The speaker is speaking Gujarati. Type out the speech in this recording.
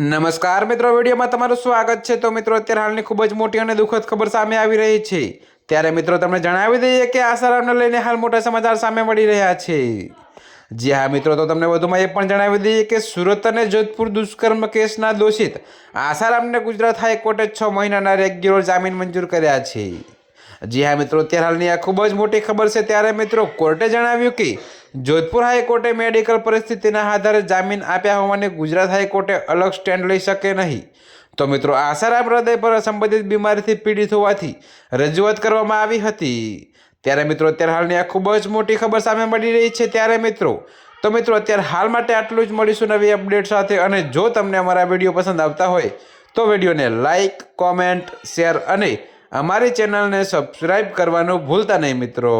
નમસ્કાર મિત્રો, વિડીયોમાં તમારું સ્વાગત છે. તો મિત્રો, અત્યારે હાલની ખૂબ જ મોટી અને દુઃખદ ખબર સામે આવી રહી છે. ત્યારે મિત્રો, તમને જણાવી દઈએ કે આસારામને લઈને હાલ મોટા સમાચાર સામે મળી રહ્યા છે. જી હા, મિત્રો, તો તમને વધુમાં એ પણ જણાવી દઈએ કે સુરત અને જોધપુર દુષ્કર્મ કેસના દોષિત આસારામને ગુજરાત હાઈકોર્ટે છ મહિનાના રેગ્યુલર જામીન મંજૂર કર્યા છે. જી હા, મિત્રો, અત્યારે હાલની આ ખૂબ જ મોટી ખબર છે. ત્યારે મિત્રો, કોર્ટે જણાવ્યું કે જોધપુર હાઈકોર્ટે મેડિકલ પરિસ્થિતિના આધારે જામીન આપ્યા હોવાને ગુજરાત હાઈકોર્ટે અલગ સ્ટેન્ડ લઈ શકે નહીં. તો મિત્રો, આસારામ હૃદય પર સંબંધિત બીમારીથી પીડિત હોવાથી રજૂઆત કરવામાં આવી હતી. ત્યારે મિત્રો, અત્યારે હાલની આ ખૂબ જ મોટી ખબર સામે મળી રહી છે. ત્યારે મિત્રો, તો મિત્રો, અત્યારે હાલ માટે આટલું જ. મળીશું નવી અપડેટ સાથે. અને જો તમને અમારા વીડિયો પસંદ આવતા હોય, તો વિડીયોને લાઇક કોમેન્ટ, શેર અને અમારી ચેનલને સબસ્ક્રાઈબ કરવાનું ભૂલતા નહીં મિત્રો.